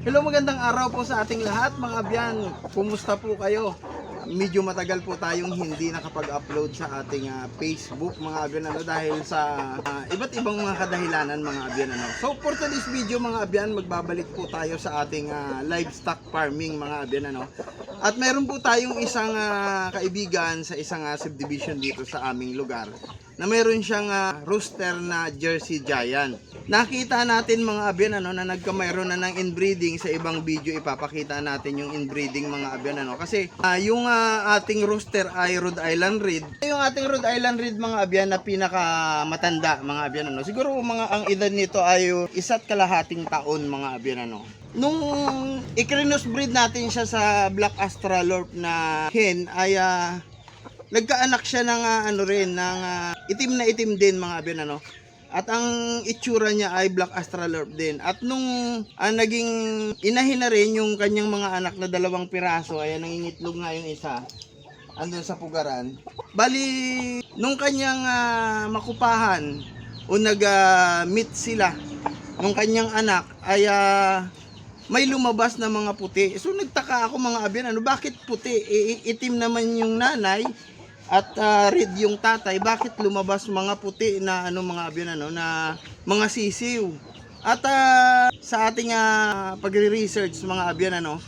Hello, magandang araw po sa ating lahat mga abyan. Kumusta po kayo? Medyo matagal po tayong hindi nakapag-upload sa ating ah, Facebook mga abyan ano dahil sa ah, iba't ibang mga kadahilanan mga abyan ano. So for today's video mga abyan, magbabalik po tayo sa ating ah, livestock farming mga abyan ano. At meron po tayong isang ah, kaibigan sa isang ah, subdivision dito sa aming lugar na meron siyang ah, rooster na Jersey Giant. Nakita natin mga abyan ano na nagkamayroon na ng inbreeding sa ibang video ipapakita natin yung inbreeding mga abyan ano kasi ah, yung ah, ating rooster ay Rhode Island Red. Yung ating Rhode Island Red mga abyan na pinaka matanda mga abyan ano. Siguro mga ang edad nito ay isa't kalahating taon mga abyan ano. Nung ikrinos breed natin siya sa Black Australorp na hen ay ah, nagkaanak siya ng ah, ano rin ng ah, itim na itim din mga abyan ano. At ang itsura niya ay Black Australorp din. At nung ah, naging inahin na rin yung kanyang mga anak na dalawang piraso, ayan nangingitlog nga yung isa andun sa pugaran. Bali, nung kanyang ah, makupahan o nag-meet sila nung kanyang anak ay ah, may lumabas na mga puti. So nagtaka ako mga abyan, ano, bakit puti? I- itim naman yung nanay at ah, red yung tatay. Bakit lumabas mga puti na ano mga abyan ano na mga sisiw? At ah, sa ating ah, pagre-research mga abyan ano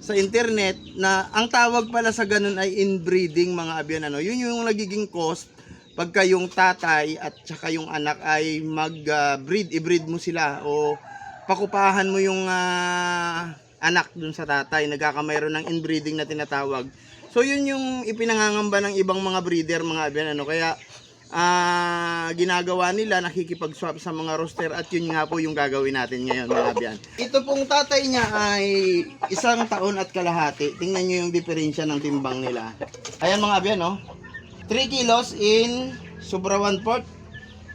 sa internet na ang tawag pala sa ganun ay inbreeding mga abyan ano. Yun yung nagiging cost pagka yung tatay at saka yung anak ay mag-breed, i-breed mo sila o pakupahan mo yung ah, anak dun sa tatay, nagkakamayroon ng inbreeding na tinatawag. So yun yung ipinangangamba ng ibang mga breeder mga abyan ano. Kaya ah, ginagawa nila nakikipag-swap sa mga roster at yun nga po yung gagawin natin ngayon mga abyan. Ito pong tatay niya ay isang taon at kalahati. Tingnan nyo yung diferensya ng timbang nila. Ayan mga abyan no. 3 kilos in sobra 1 port.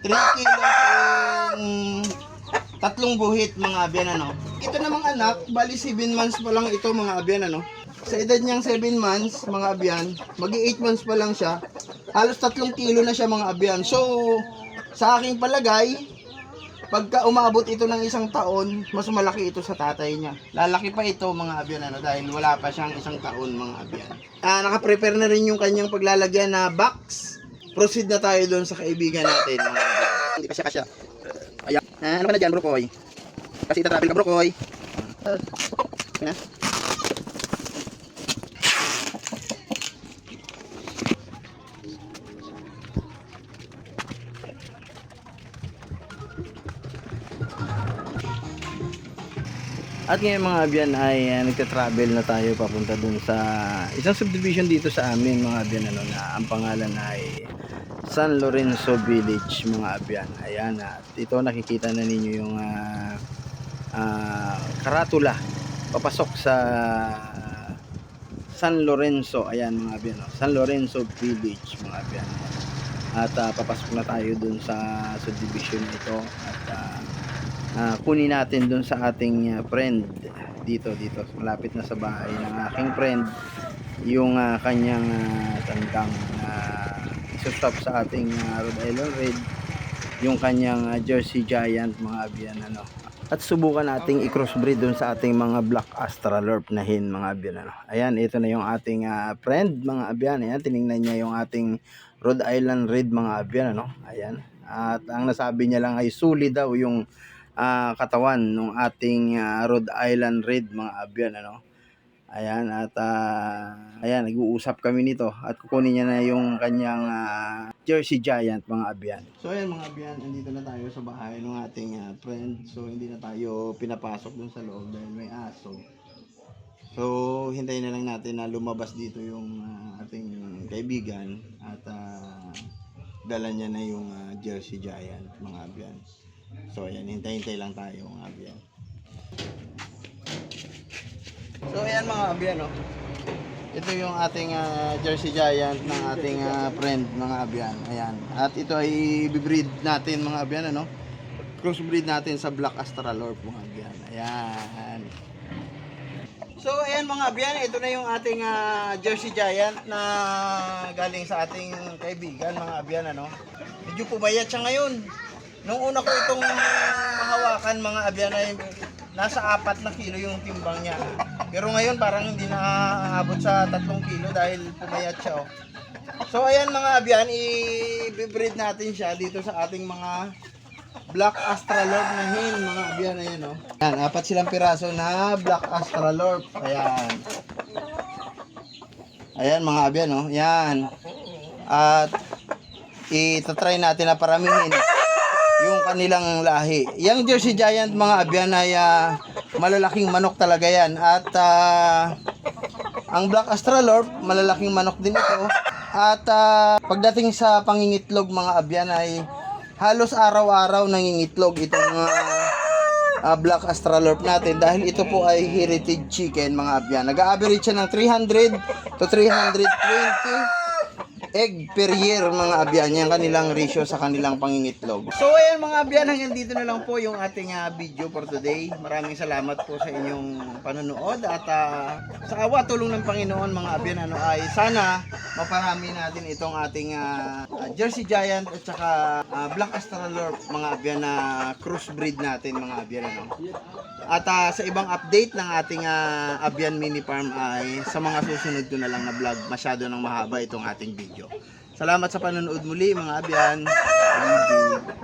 3 kilos in tatlong buhit mga abyan ano. Ito namang anak, bali 7 months pa lang ito mga abyan ano. Sa edad niyang 7 months mga abyan, magi 8 months pa lang siya. Halos 3 kilo na siya mga abyan. So, sa aking palagay, pagka umabot ito ng isang taon, mas malaki ito sa tatay niya. Lalaki pa ito mga abyan ano dahil wala pa siyang isang taon mga abyan. Ah, naka-prepare na rin yung kanyang paglalagyan na box. Proceed na tayo doon sa kaibigan natin mga abyan. Hindi pa siya kasya. Ayan. Ah, ano ka na dyan, Brokoy? Kasi itatravel ka, Brokoy. Ayan na. At ngayon mga abyan ay uh, nagka-travel na tayo papunta dun sa isang subdivision dito sa amin mga abyan ano na ang pangalan ay San Lorenzo Village mga abyan. Ayan at ito nakikita na ninyo yung ah, ah, karatula papasok sa San Lorenzo. Ayan mga abyan. No? San Lorenzo Village mga abyan. At ah, papasok na tayo dun sa subdivision ito at ah, ah, kunin natin dun sa ating ah, friend dito dito malapit na sa bahay ng aking friend yung ah, kanyang uh, tandang uh, stop sa ating ah, Rhode Island Red yung kanyang ah, Jersey Giant mga abyan ano at subukan nating i-crossbreed dun sa ating mga Black Australorp na hin mga abyan ano. Ayan, ito na yung ating ah, friend mga abyan. Ayan, tiningnan niya yung ating Rhode Island Red mga abyan ano. Ayan. At ang nasabi niya lang ay suli daw yung ah, katawan ng ating ah, Rhode Island Red mga abyan ano. Ayan at ah, ayan nag-uusap kami nito at kukunin niya na yung kanyang ah, Jersey Giant mga abyan. So ayan mga abyan, andito na tayo sa bahay ng ating ah, friend. So hindi na tayo pinapasok dun sa loob dahil may aso. So hintayin na lang natin na lumabas dito yung ah, ating kaibigan at ah, dala niya na yung ah, Jersey Giant mga abyan. So ayan, hintay-hintay lang tayo mga abyan. So ayan mga abyan no. Ito yung ating ah, Jersey Giant ng ating ah, friend mga abyan. Ayan. At ito ay bibreed natin mga abyan ano. Crossbreed natin sa Black Australorp mga abyan. Ayan. So ayan mga abyan, ito na yung ating ah, Jersey Giant na galing sa ating kaibigan mga abyan ano. Medyo pumayat siya ngayon. Nung una ko itong mahawakan mga abyan ay nasa apat na kilo yung timbang niya. Pero ngayon parang hindi na aabot sa tatlong kilo dahil pumayat siya. Oh. So ayan mga abyan, i-breed natin siya dito sa ating mga Black Astralorp na hin, mga abyan ayan oh. Yan, apat silang piraso na Black Astralorp. Ayan. Ayan mga abyan oh. Yan. At itatry natin na paramihin yung kanilang lahi. Yung Jersey Giant mga abyan ay ah, malalaking manok talaga yan. At ah, ang Black Astralorp, malalaking manok din ito. At ah, pagdating sa pangingitlog mga abyan ay halos araw-araw nangingitlog itong ah, ah, Black Astralorp natin dahil ito po ay heritage chicken mga abyan. Nag-average siya ng 300 to 320 egg per year mga abyan yung kanilang ratio sa kanilang pangingitlog. So ayan mga abyan, hanggang dito na lang po yung ating ah, video for today. Maraming salamat po sa inyong panonood at ah, sa awa tulong ng Panginoon mga abyan ano ay sana maparami natin itong ating ah, Jersey Giant at saka ah, Black Astralorp mga abyan na crossbreed natin mga abyan ano. At ah, sa ibang update ng ating ah, Abian Mini Farm ay sa mga susunod ko na lang na vlog. Masyado nang mahaba itong ating video. Salamat sa panonood muli mga you.